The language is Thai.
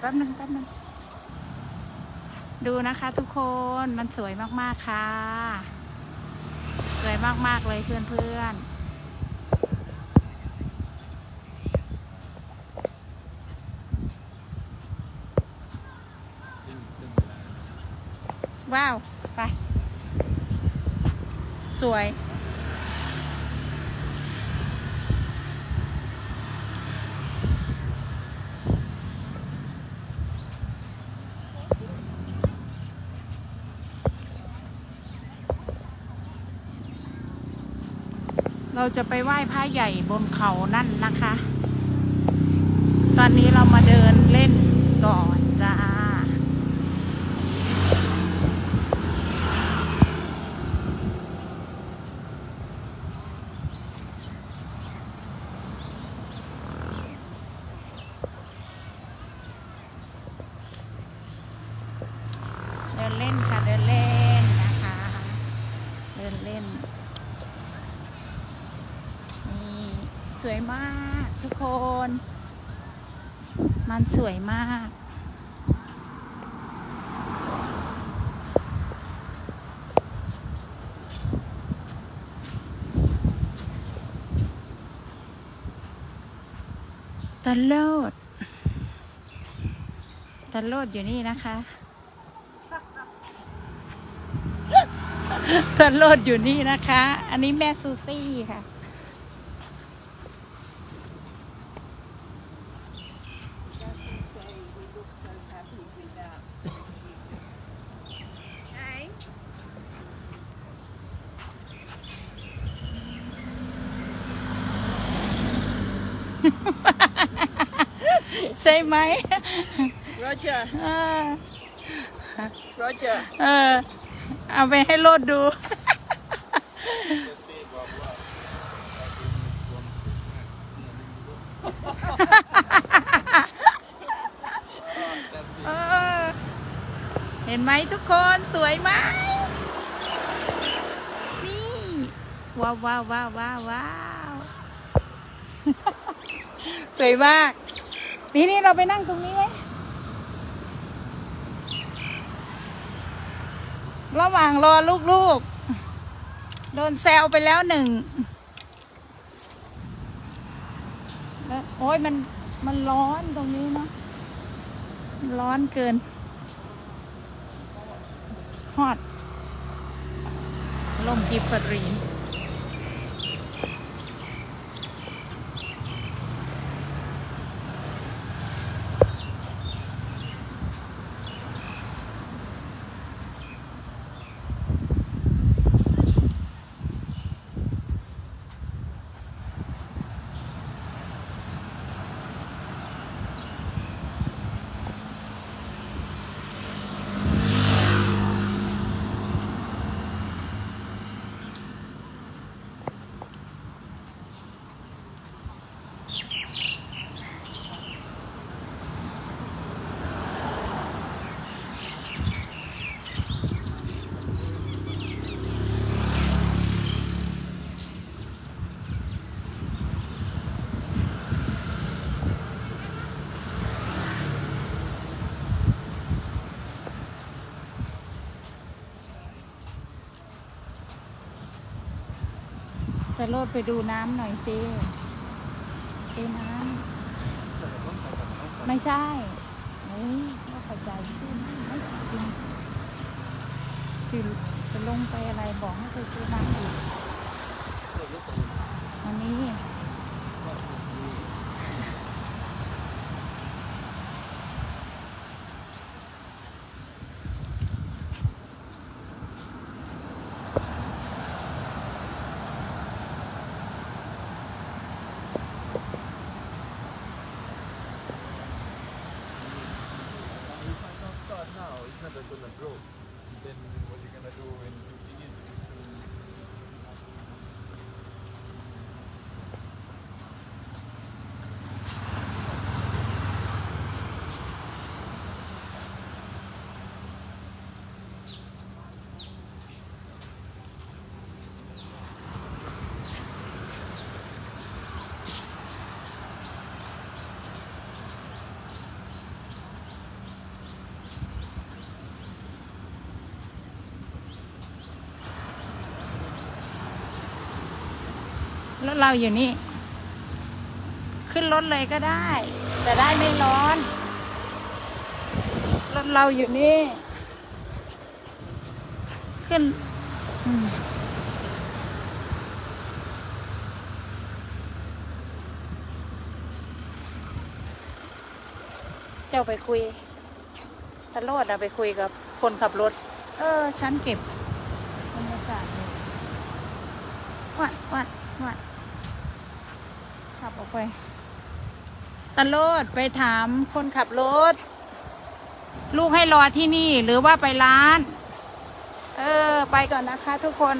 แป๊บนึงแป๊บนึงดูนะคะทุกคนมันสวยมากๆค่ะ สวยมากๆเลยเพื่อนๆว้าว ไป สวย เราจะไปไหว้พระใหญ่บนเขานั่นนะคะ ตอนนี้เรามาเดินเล่นก่อนจ้า เดินเล่นค่ะ เดินเล่นนะคะ เดินเล่น นี่ สวยมากทุกคน มันสวยมาก ตะโลดตะโลดอยู่นี่นะคะตะโลดอยู่นี่นะคะ อันนี้แม่ซูซี่ค่ะ ใช่ไหม Roger, เออ Roger. เออ เอาไปให้โลดดู เออ เห็นไหมทุกคนสวยไหมนี่ ว้าวว้าวว้าวว้าวว้าว สวยมาก นี่นี่เราไปนั่งตรงนี้ไหมระหว่างรอลูกๆ โดนแซวไปแล้วหนึ่ง โอ้ยมันมันร้อนตรงนี้เนาะร้อนเกินฮอตลมกิฟฟรี จะโลดไปดูน้ำหน่อยซิซื้อน้ำไม่ใช่เฮ้ยก็เข้าใจซื้อน้ำไม่จริงคือจะลงไปอะไรบอกให้ไปซื้อน้ำอีกวันนี้ start now, it's never gonna grow. Then what you gonna do in ถเราอยู่นี่ ขึ้นรถเลยก็ได้ แต่ได้ไม่ร้อน รถเราอยู่นี่ ขึ้นอืมเจ้าไปคุยตะโลดอะไปคุยกับคนขับรถ เออ ฉันเก็บบรรยากาศเลยวัดวัดวัด ขับออกไปตะโลดไปถามคนขับรถ ลูกให้รอที่นี่หรือว่าไปร้าน เออ ไปก่อนนะคะทุกคน